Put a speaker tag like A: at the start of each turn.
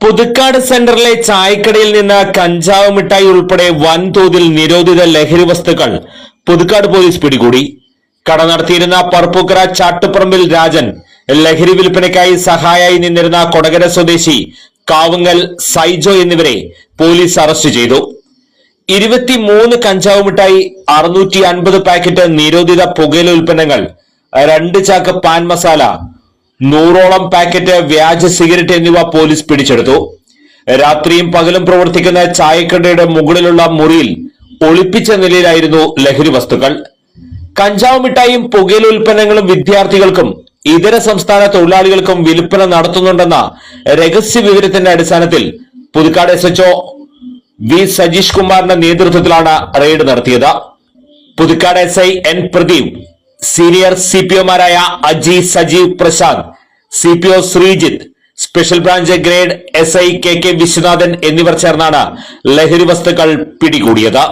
A: പുതുക്കാട് സെന്ററിലെ ചായക്കടയിൽ നിന്ന് കഞ്ചാവ് മിഠായി ഉൾപ്പെടെ വൻതോതിൽ നിരോധിത ലഹരി വസ്തുക്കൾ പുതുക്കാട് പോലീസ് പിടികൂടി. കട നടത്തിയിരുന്ന പറപ്പൂക്കര ചാട്ടുപറമ്പിൽ രാജൻ ലഹരി വിൽപ്പനയ്ക്കായി സഹായായി നിന്നിരുന്ന കൊടകര സ്വദേശി കാവുങ്ങൽ സൈജോ എന്നിവരെ പോലീസ് അറസ്റ്റ് ചെയ്തു. ഇരുപത്തിമൂന്ന് കഞ്ചാവ് മിഠായി അറുന്നൂറ്റി അൻപത് പാക്കറ്റ് നിരോധിത പുകയില ഉൽപ്പന്നങ്ങൾ രണ്ട് ചാക്ക് പാൻ മസാല നൂറോളം പാക്കറ്റ് വ്യാജ സിഗരറ്റ് എന്നിവ പോലീസ് പിടിച്ചെടുത്തു. രാത്രിയും പകലും പ്രവർത്തിക്കുന്ന ചായക്കടയുടെ മുകളിലുള്ള മുറിയിൽ ഒളിപ്പിച്ച നിലയിലായിരുന്നു ലഹരി വസ്തുക്കൾ. കഞ്ചാവ് മിഠായും പുകയില ഉൽപ്പന്നങ്ങളും വിദ്യാർത്ഥികൾക്കും ഇതര സംസ്ഥാന തൊഴിലാളികൾക്കും വിൽപ്പന നടത്തുന്നുണ്ടെന്ന രഹസ്യ വിവരത്തിന്റെ അടിസ്ഥാനത്തിൽ Puthukkad S H O V Sajeesh കുമാറിന്റെ നേതൃത്വത്തിലാണ് റെയ്ഡ് നടത്തിയത്. Puthukkad S I N Pradeep senior C P ഒമാരായ Aji Sajeev Prashanth C P O Sreejith special branch grade S I K K Viswanathan എന്നിവർ ചേർന്നാണ് ലഹരി വസ്തുക്കൾ പിടികൂടിയത്.